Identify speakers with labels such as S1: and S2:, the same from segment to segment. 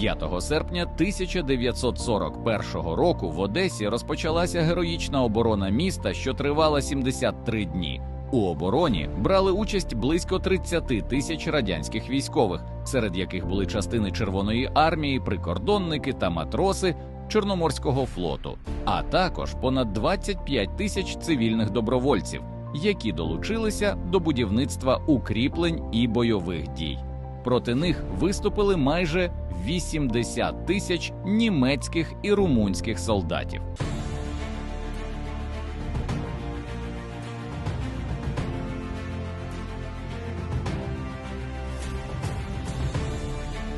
S1: 5 серпня 1941 року в Одесі розпочалася героїчна оборона міста, що тривала 73 дні. У обороні брали участь близько 30 тисяч радянських військових, серед яких були частини Червоної армії, прикордонники та матроси Чорноморського флоту, а також понад 25 тисяч цивільних добровольців, які долучилися до будівництва укріплень і бойових дій. Проти них виступили майже 80 тисяч німецьких і румунських солдатів.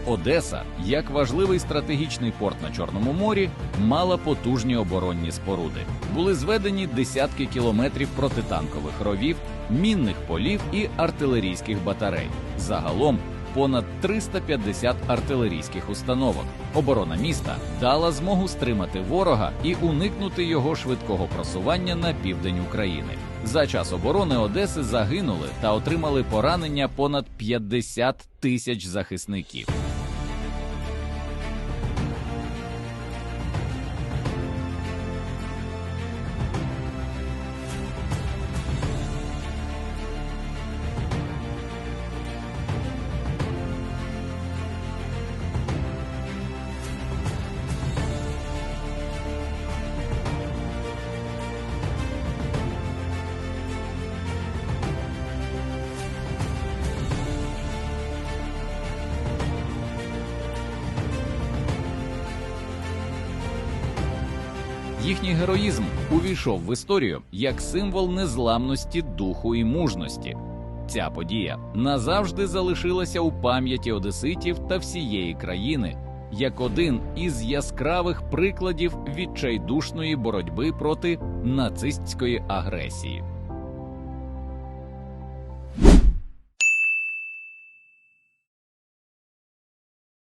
S1: Одеса, як важливий стратегічний порт на Чорному морі, мала потужні оборонні споруди. Були зведені десятки кілометрів протитанкових ровів, мінних полів і артилерійських батарей. Загалом понад 350 артилерійських установок. Оборона міста дала змогу стримати ворога і уникнути його швидкого просування на південь України. За час оборони Одеси загинули та отримали поранення понад 50 тисяч захисників. Їхній героїзм увійшов в історію як символ незламності духу і мужності. Ця подія назавжди залишилася у пам'яті одеситів та всієї країни як один із яскравих прикладів відчайдушної боротьби проти нацистської агресії.